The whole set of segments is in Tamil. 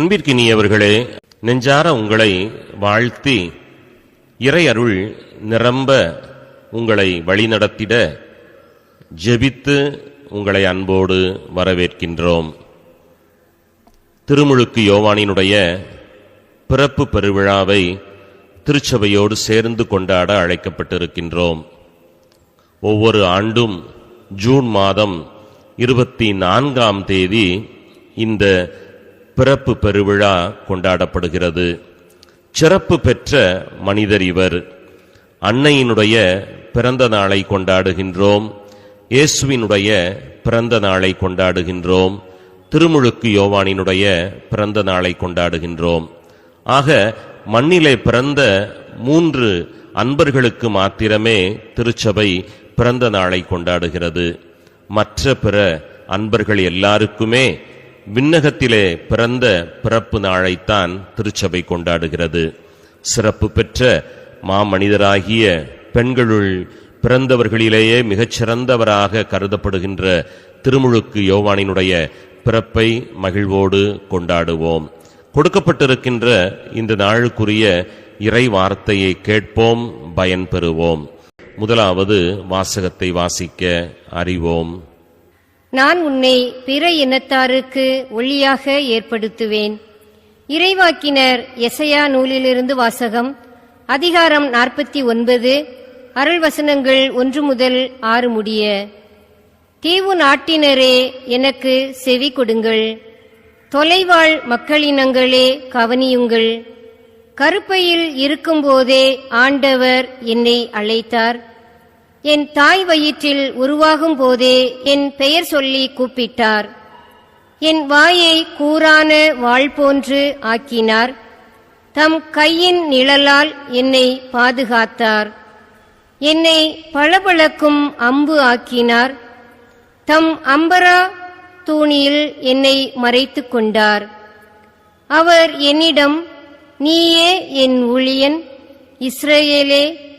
அன்பிற்கினியவர்களே நெஞ்சார உங்களை வாழ்த்தி இறையருள் நிரம்ப உங்களை வழிநடத்திட ஜெபித்து உங்களை அன்போடு வரவேற்கின்றோம். திருமுழுக்கு யோவானினுடைய பிறப்பு பெருவிழாவை திருச்சபையோடு சேர்ந்து கொண்டாட அழைக்கப்பட்டிருக்கின்றோம். ஒவ்வொரு ஆண்டும் ஜூன் மாதம் இருபத்தி நான்காம் தேதி இந்த பிறப்பு பெருவிழா கொண்டாடப்படுகிறது. சிறப்பு பெற்ற மனிதர் இவர். அன்னையினுடைய பிறந்த நாளை கொண்டாடுகின்றோம். இயேசுவினுடைய பிறந்த நாளை கொண்டாடுகின்றோம். திருமுழுக்கு யோவானினுடைய பிறந்த நாளை கொண்டாடுகின்றோம். ஆக மண்ணிலே பிறந்த மூன்று அன்பர்களுக்கு மாத்திரமே திருச்சபை பிறந்த நாளை கொண்டாடுகிறது. மற்ற பிற அன்பர்கள் எல்லாருக்குமே விண்ணகத்திலே பிறந்த பிறப்பு நாளைத்தான் திருச்சபை கொண்டாடுகிறது. சிறப்பு பெற்ற மாமனிதராகிய பெண்களுள் பிறந்தவர்களிலேயே மிகச்சிறந்தவராக கருதப்படுகின்ற திருமுழுக்கு யோவானினுடைய பிறப்பை மகிழ்வோடு கொண்டாடுவோம். கொடுக்கப்பட்டிருக்கின்ற இந்த நாளுக்குரிய இறை வார்த்தையை கேட்போம் பயன்பெறுவோம். முதலாவது வாசகத்தை வாசிக்க அறிவோம். நான் உன்னை பிற இனத்தாருக்கு ஒளியாக ஏற்படுத்துவேன். இறைவாக்கினர் எசையா நூலிலிருந்து வாசகம் அதிகாரம் நாற்பத்தி ஒன்பது அருள் வசனங்கள் ஒன்று முதல் ஆறு முடிய. தீவு நாட்டினரே எனக்கு செவி கொடுங்கள். தொலைவாழ் மக்களினங்களே கவனியுங்கள். கருப்பையில் இருக்கும்போதே ஆண்டவர் என்னை அழைத்தார். என் தாய் வயிற்றில் உருவாகும் போதே என் பெயர் சொல்லி கூப்பிட்டார். என் வாயை கூரான வாள் போன்று ஆக்கினார். தம் கையின் நிழலால் என்னை பாதுகாத்தார். என்னை பளபளக்கும் அம்பு ஆக்கினார். தம் அம்பரா தூணியில் என்னை மறைத்துக் கொண்டார். அவர் என்னிடம் நீயே என் ஊழியன் இஸ்ரேலே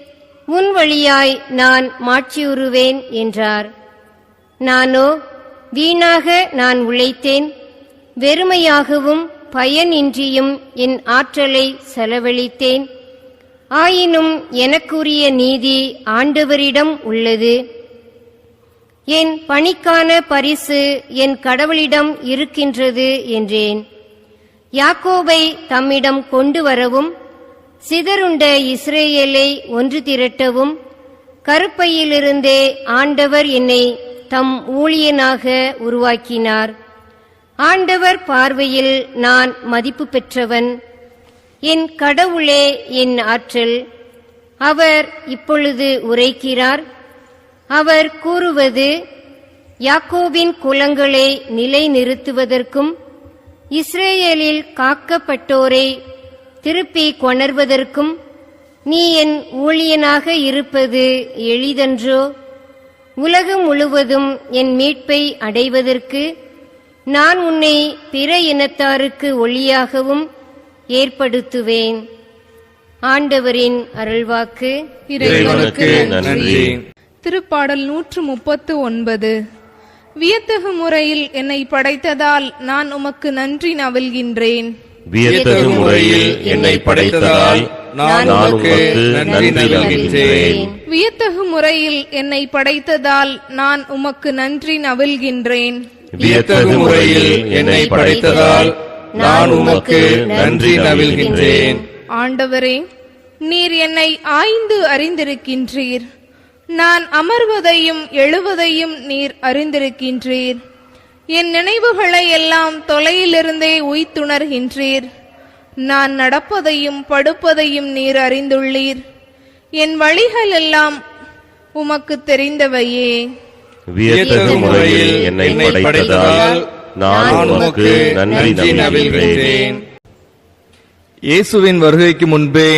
உன் வழியாய் நான் மாட்சியுறுவேன் என்றார். நானோ வீணாக நான் உழைத்தேன். வெறுமையாகவும் பயனின்றியும் என் ஆற்றலை செலவழித்தேன். ஆயினும் எனக்குரிய நீதி ஆண்டவரிடம் உள்ளது. என் பணிக்கான பரிசு என் கடவுளிடம் இருக்கின்றது என்றேன். யாக்கோவை தம்மிடம் கொண்டு வரவும் சிதறுண்ட இஸ்ரேலை ஒன்று திரட்டவும் கருப்பையிலிருந்தே ஆண்டவர் என்னை தம் ஊழியனாக உருவாக்கினார். ஆண்டவர் பார்வையில் நான் மதிப்பு பெற்றவன். என் கடவுளே என் ஆற்றல். அவர் இப்பொழுது உரைக்கிறார். அவர் கூறுவது யாக்கோவின் குலங்களை நிலைநிறுத்துவதற்கும் இஸ்ரேலில் காக்கப்பட்டோரை திருப்பி கொணர்வதற்கும் நீ என் ஊழியனாக இருப்பது எளிதன்றோ? உலகம் முழுவதும் என் மீட்பை அடைவதற்கு நான் உன்னை பிற இனத்தாருக்கு ஒளியாகவும் ஏற்படுத்துவேன். ஆண்டவரின் அருள்வாக்கு. இறைவனுக்கு நன்றி. திருப்பாடல் நூற்று முப்பத்து ஒன்பது வியத்தகு முறையில் என்னை படைத்ததால் நான் உமக்கு நன்றி நவல்கின்றேன். வியத்தகு முறையில் என்னை படைத்ததால் நான் உமக்கு நன்றி நல்கின்றேன் வியத்தகு முறையில் என்னை படைத்ததால் நான் உமக்கு நன்றி நவல்கின்றேன் வியத்தகு முறையில் என்னை படைத்ததால் நான் உமக்கு நன்றி நல்கின்றேன் ஆண்டவரே நீர் என்னை ஆய்ந்து அறிந்திருக்கின்றீர். நான் அமர்வதையும் எழுவதையும் நீர் அறிந்திருக்கின்றீர். என் நினைவுகளை எல்லாம் தொலையிலிருந்தே உய்த்துணர்கின்றீர். நான் நடப்பதையும் படுப்பதையும் நீர் அறிந்துள்ளீர். என் வழிகள் எல்லாம் உமக்கு தெரிந்தவையே. வியத்தகு முறையில் என்னை படைத்ததால் நான் உமக்கு நன்றி இயேசுவின் வருகைக்கு முன்பே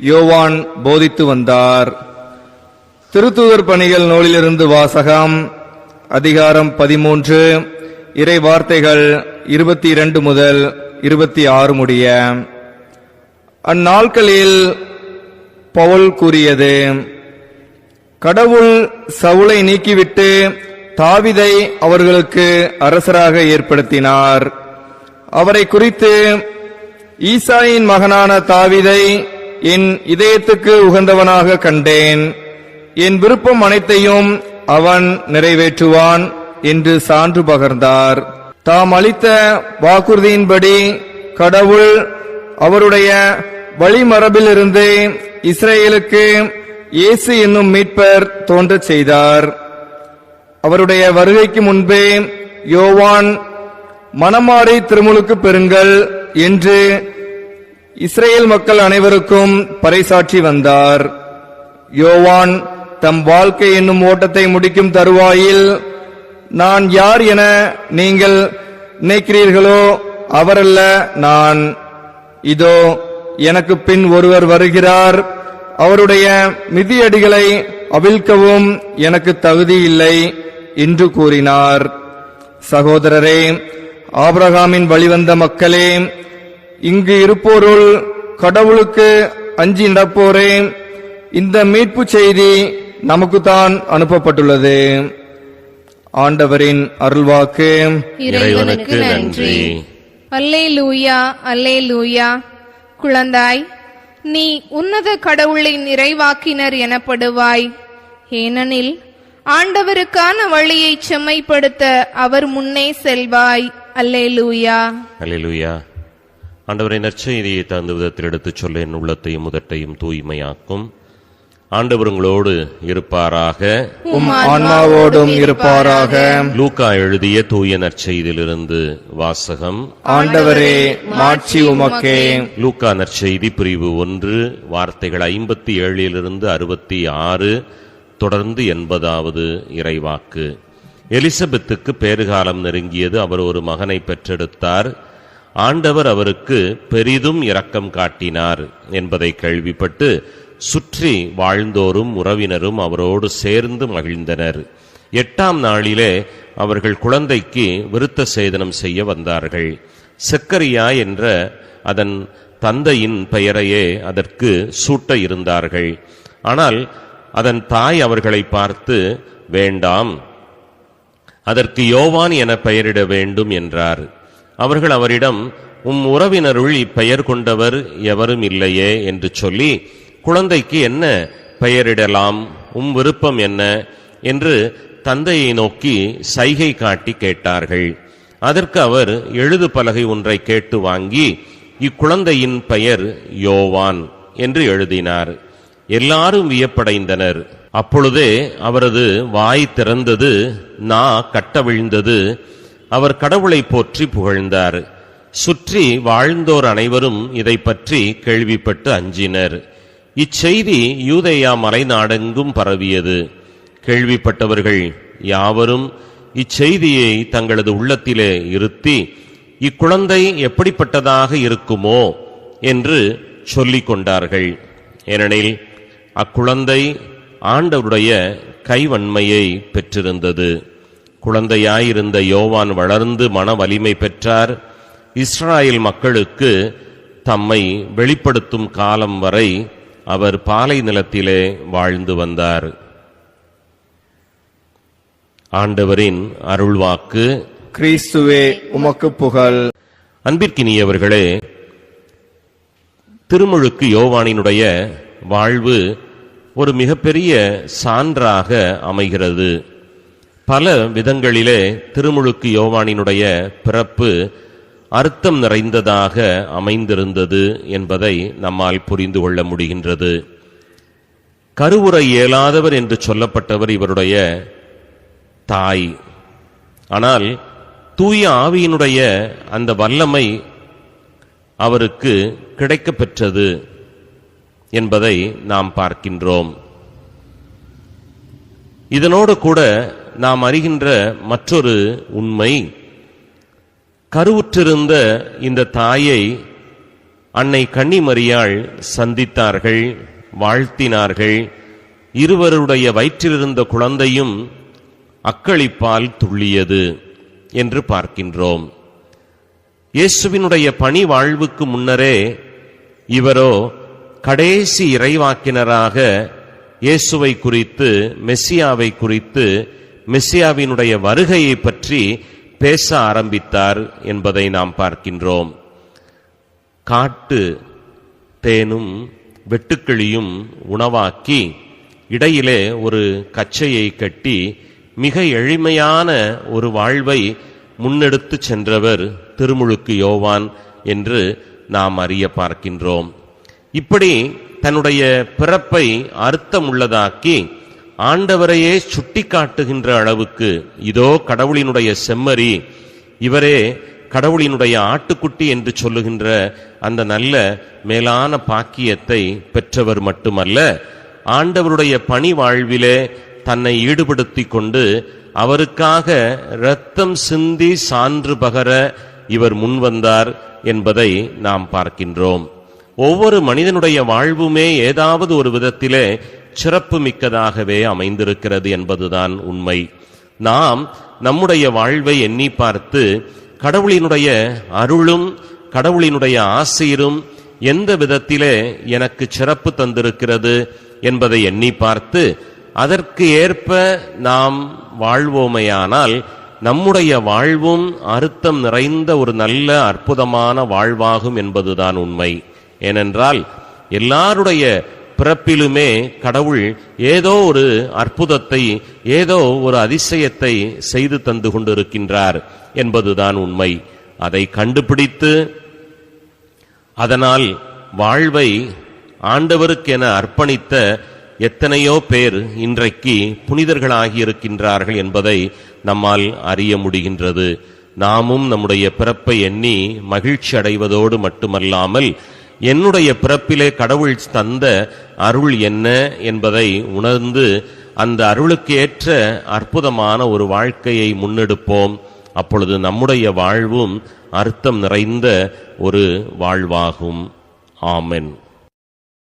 யோவான் போதித்து வந்தார். திருத்தூதர் பணிகள் நூலிலிருந்து வாசகம் அதிகாரம் பதிமூன்று இறை வார்த்தைகள் இருபத்தி இரண்டு முதல் இருபத்தி ஆறு முடிய அந்நாட்களில் பவுல் கூறியது கடவுள் சவுளை நீக்கிவிட்டு தாவிதை அவர்களுக்கு அரசராக ஏற்படுத்தினார். அவரை குறித்து ஈசாயின் மகனான தாவிதை என் இதயத்துக்கு உகந்தவனாக கண்டேன். என் விருப்பம் அனைத்தையும் அவன் நிறைவேற்றுவான். என்று சான்று பகர்ந்தார். தாம் அளித்த வாக்குறுதியின்படி கடவுள் அவருடைய வழிமரபிலிருந்து இஸ்ரேலுக்கு இயேசு என்னும் மீட்பர் தோன்றச் செய்தார். அவருடைய வருகைக்கு முன்பே யோவான் மனமாறி திருமுழுக்கு பெறுங்கள் என்று இஸ்ரேல் மக்கள் அனைவருக்கும் பறைசாற்றி வந்தார். யோவான் தம் வாழ்க்கை என்னும் ஓட்டத்தை முடிக்கும் தருவாயில் நான் யார் என நீங்கள் நினைக்கிறீர்களோ அவரல்ல நான். இதோ எனக்கு பின் ஒருவர் வருகிறார். அவருடைய மிதியடிகளை அவிழ்க்கவும் எனக்கு தகுதி இல்லை என்று கூறினார். சகோதரரே ஆபிரகாமின் வழிவந்த மக்களே இங்கு இருப்போருள் கடவுளுக்கு அஞ்சி நடப்போரே. இந்த மீட்பு செய்தி நமக்குத்தான் அனுப்பப்பட்டுள்ளது. ஆண்டவரின் அருள்வாக்கு. இறைவனுக்கு நன்றி. அல்லே லூயா அல்லே லூயா குழந்தாய் நீ உன்னத கடவுளின் நிறைவாக்கினர் எனப்படுவாய். ஏனெனில் ஆண்டவருக்கான வழியை செம்மைப்படுத்த அவர் முன்னே செல்வாய். அல்லே லூயா அல்லேலூயா. ஆண்டவரை நற்செய்தியை தகுந்த விதத்தில் எடுத்துச் சொல்ல என் உள்ளத்தையும் முதட்டையும் தூய்மையாக்கும். ஆண்டவர் உங்களோடு இருப்பாராக. உம் ஆன்மாவோடும் இருப்பாராக. லூக்கா எழுதிய தூய நற்செய்தியிலிருந்து வாசகம். ஆண்டவரே மாட்சி உமக்கே. லூக்கா நற்செய்தி பிரிவு ஒன்று வார்த்தைகள் ஐம்பத்தி ஏழிலிருந்து அறுபத்தி ஆறு தொடர்ந்து எண்பதாவது இறைவாக்கு. எலிசபெத்துக்கு பேறுகாலம் நெருங்கியது அவர் ஒரு மகனை பெற்றெடுத்தார். ஆண்டவர் அவருக்கு பெரிதும் இரக்கம் காட்டினார் என்பதை கேள்விப்பட்டு சுற்றி வாழ்ந்தோரும் உறவினரும் அவரோடு சேர்ந்து மகிழ்ந்தனர். எட்டாம் நாளிலே அவர்கள் குழந்தைக்கு விருத்த சேதனம் செய்ய வந்தார்கள். செக்கரியா என்ற அதன் தந்தையின் பெயரையே அதற்கு சூட்ட இருந்தார்கள். ஆனால் அதன் தாய் அவர்களை பார்த்து வேண்டாம் அதற்கு யோவான் என பெயரிட வேண்டும் என்றார். அவர்கள் அவரிடம் உம் உறவினருள் இப்பெயர் கொண்டவர் எவரும் இல்லையே என்று சொல்லி குழந்தைக்கு என்ன பெயரிடலாம்? உம் விருப்பம் என்ன? என்று தந்தையை நோக்கி சைகை காட்டி கேட்டார்கள். அதற்கு அவர் எழுது பலகை ஒன்றை கேட்டு வாங்கி இக்குழந்தையின் பெயர் யோவான் என்று எழுதினார். எல்லாரும் வியப்படைந்தனர். அப்பொழுதே அவரது வாய் திறந்தது நா கட்டவிழ்ந்தது அவர் கடவுளை போற்றி புகழ்ந்தார். சுற்றி வாழ்ந்தோர் அனைவரும் இதை பற்றி கேள்விப்பட்டு அஞ்சினர். இச்செய்தி யூதேயா மலைநாடெங்கும் பரவியது. கேள்விப்பட்டவர்கள் யாவரும் இச்செய்தியை தங்களது உள்ளத்திலே இருத்தி இக்குழந்தை எப்படிப்பட்டதாக இருக்குமோ என்று சொல்லிக் கொண்டார்கள். ஏனெனில் அக்குழந்தை ஆண்டவருடைய கைவன்மையை பெற்றிருந்தது. குழந்தையாயிருந்த யோவான் வளர்ந்து மன வலிமை பெற்றார். இஸ்ராயேல் மக்களுக்கு தம்மை வெளிப்படுத்தும் காலம் வரை அவர் பாலை நிலத்திலே வாழ்ந்து வந்தார். ஆண்டவரின் அருள்வாக்கு. கிறிஸ்துவே உமக்கு புகழ். அன்பிற்கினியவர்களே திருமுழுக்கு யோவானினுடைய வாழ்வு ஒரு மிகப்பெரிய சான்றாக அமைகிறது. பல விதங்களிலே திருமுழுக்கு யோவானினுடைய பிறப்பு அர்த்தம் நிறைந்ததாக அமைந்திருந்தது என்பதை நம்மால் புரிந்து கொள்ள முடிகின்றது. கருவுரை இயலாதவர் என்று சொல்லப்பட்டவர் இவருடைய தாய். ஆனால் தூய ஆவியினுடைய அந்த வல்லமை அவருக்கு கிடைக்கப்பெற்றது என்பதை நாம் பார்க்கின்றோம். இதனோடு கூட நாம் அறிகின்ற மற்றொரு உண்மை கருவுற்றிருந்த இந்த தாயை அன்னை கன்னிமரியாள் சந்தித்தார்கள் வாழ்த்தினார்கள். இருவருடைய வயிற்றிலிருந்த குழந்தையும் அக்களிப்பால் துள்ளியது என்று பார்க்கின்றோம். இயேசுவினுடைய பணி வாழ்வுக்கு முன்னரே இவரோ கடைசி இறைவாக்கினராக இயேசுவை குறித்து மெஸ்ஸியாவை குறித்து மெஸ்ஸியாவினுடைய வருகையை பற்றி பேச ஆரம்பித்தார் என்பதை நாம் பார்க்கின்றோம். காட்டு தேனும் வெட்டுக்கிளியும் உணவாக்கி இடையிலே ஒரு கச்சையை கட்டி மிக எளிமையான ஒரு வாழ்வை முன்னெடுத்து சென்றவர் திருமுழுக்கு யோவான் என்று நாம் அறிய பார்க்கின்றோம். இப்படி தன்னுடைய பிறப்பை அர்த்தமுள்ளதாக்கி ஆண்டவரையே சுட்டிக்காட்டுகின்ற அளவுக்கு இதோ கடவுளினுடைய செம்மறி இவரே கடவுளினுடைய ஆட்டுக்குட்டி என்று சொல்லுகின்ற அந்த நல்ல மேலான பாக்கியத்தை பெற்றவர் மட்டுமல்ல ஆண்டவருடைய பணி வாழ்விலே தன்னை ஈடுபடுத்தி கொண்டு அவருக்காக இரத்தம் சிந்தி சான்று பகர இவர் முன்வந்தார் என்பதை நாம் பார்க்கின்றோம். ஒவ்வொரு மனிதனுடைய வாழ்வுமே ஏதாவது ஒரு விதத்திலே சிறப்பு மிக்கதாகவே அமைந்திருக்கிறது என்பதுதான் உண்மை. நாம் நம்முடைய வாழ்வை எண்ணி பார்த்து கடவுளினுடைய அருளும் கடவுளினுடைய ஆசீரும் எந்த விதத்திலே எனக்கு சிறப்பு தந்திருக்கிறது என்பதை எண்ணி பார்த்து அதற்கு ஏற்ப நாம் வாழ்வோமையானால் நம்முடைய வாழ்வும் அர்த்தம் நிறைந்த ஒரு நல்ல அற்புதமான வாழ்வாகும் என்பதுதான் உண்மை. ஏனென்றால் எல்லாருடைய பிறப்பிலுமே கடவுள் ஏதோ ஒரு அற்புதத்தை ஏதோ ஒரு அதிசயத்தை செய்து தந்து கொண்டிருக்கின்றார் என்பதுதான் உண்மை. அதை கண்டுபிடித்து அதனால் வாழ்வை ஆண்டவருக்கென அர்ப்பணித்த எத்தனையோ பேர் இன்றைக்கு புனிதர்களாகி இருக்கின்றார்கள் என்பதை நம்மால் அறிய முடிகின்றது. நாமும் நம்முடைய பிறப்பை எண்ணி மகிழ்ச்சி அடைவதோடு மட்டுமல்லாமல் என்னுடைய பிறப்பிலே கடவுள் தந்த அருள் என்ன என்பதை உணர்ந்து அந்த அருளுக்கு ஏற்ற அற்புதமான ஒரு வாழ்க்கையை முன்னெடுப்போம். அப்பொழுது நம்முடைய வாழ்வும் அர்த்தம் நிறைந்த ஒரு வாழ்வாகும். ஆமென்.